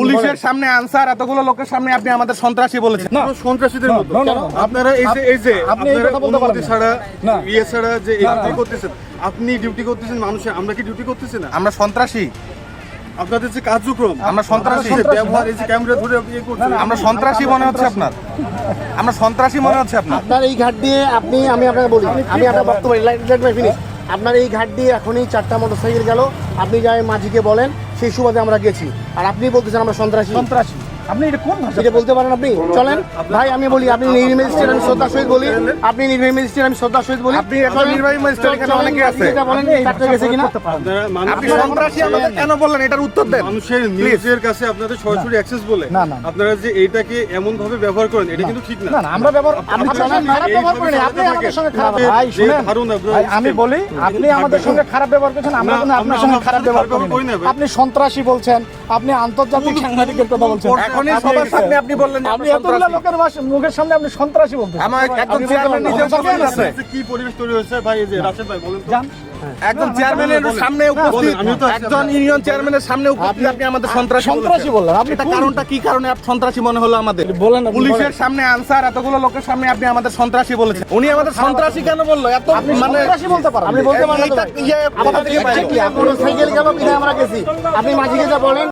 পুলিশের সামনে আনসার এতগুলো লোকের সামনে আপনি আমাদের সন্ত্রাসী বলেছেন। না। সন্ত্রাসীদের মতো আপনারা এই যে এই যে আপনি আপনারা কথা বলতে পারেন অনুমতি ছাড়া না। ইয়ে ছাড়া যে এই। করতেছেন আপনি ডিউটি করতেছেন মানুষের আমরা কি ডিউটি করতেছি না? আমরা সন্ত্রাসী। আপনাদের যে কার্যক্রম আমরা সন্ত্রাসী। ব্যবহার এই যে ক্যামেরা ধরে ইয়ে করছেন আমরা সন্ত্রাসী মনে হচ্ছে আপনার। আমরা সন্ত্রাসী মনে হচ্ছে আপনার। আপনার এই ঘাট দিয়ে আপনি আমি আপনাকে বলি আমি আপনার বক্তব্য মাই আপনার এই ঘাট দিয়ে এখনই চারটা মোটরসাইকেল গেল। আপনি যাই মাঝিকে বলেন সেই সুবাদে আমরা গেছি। আর আপনি বলতেছেন আমরা সন্ত্রাসী। সন্ত্রাসী। আপনি এটা কোন ভাষা এটা বলতে পারেন আপনি? চলেন। ভাই আমি বলি আপনি নির্বাহী ম্যাজিস্ট্রেট আমি শ্রদ্ধার সহিত বলি। আপনি নির্বাহী ম্যাজিস্ট্রেট আমি শ্রদ্ধার সহিত বলি। আপনি একজন নির্বাহী ম্যাজিস্ট্রেট, এখানে অনেকে আছে। যেটা বলেন গেছে কিনা? আপনি সন্ত্রাসী আমাদের কেন বললেন? এটার উত্তর দেন। মানুষের নিউজের কাছে আপনাদের সরাসরি অ্যাক্সেস বলে না, না। আপনারা যে এইটাকে এমন ভাবে ব্যবহার করেন এটা কিন্তু ঠিক না। না আমরা ব্যবহার আপনি চলেন, সঙ্গে খারাপ ব্যবহার করিনি। আপনি আমাদের সঙ্গে খারাপ ভাই শুনেন। আমি বলি আপনি আমাদের সঙ্গে খারাপ ব্যবহার করছেন আমরা কিন্তু আপনার সঙ্গে খারাপ ব্যবহার করি না আপনি সন্ত্রাসী বলছেন আপনি আন্তর্জাতিক সাংবাদিকের কথা বলছেন। এখনই সবার সামনে আপনি বললেন আপনি এতগুলো লোকের মুখের সামনে আপনি সন্ত্রাসী বলতেছেন। আমার একজন চেয়ারম্যান পারেন, বলেন আছে। কি পরিবেশ তৈরি হয়েছে? ভাই এই যে রাশেদ ভাই বলেন তো। যান। চেয়ারম্যানের সামনে উপস্থিত। আমিও তো আছি একজন ইউনিয়ন চেয়ারম্যানের সামনে উপস্থিত। আপনি আমাদের সন্ত্রাসী সন্ত্রাসী বললেন। আপনি কারণটা কি কারণে আপ- সন্ত্রাসী মনে হলো আমাদের? বলেন পুলিশের সামনে আনসার এতগুলো লোকের সামনে আপনি আমাদের সন্ত্রাসী বলেছেন। উনি আমাদের সন্ত্রাসী কেন বলল? এত আপনি মানে সন্ত্রাসী বলতে পারেন আপনি বলতে পারেন না। তো এইটা ভাই। ইয়ে আমাদের থেকে বাইরে? মোটরসাইকেল গেল বিধায় আমরা গেছি। আপনি মাঝিকে যা বলেন।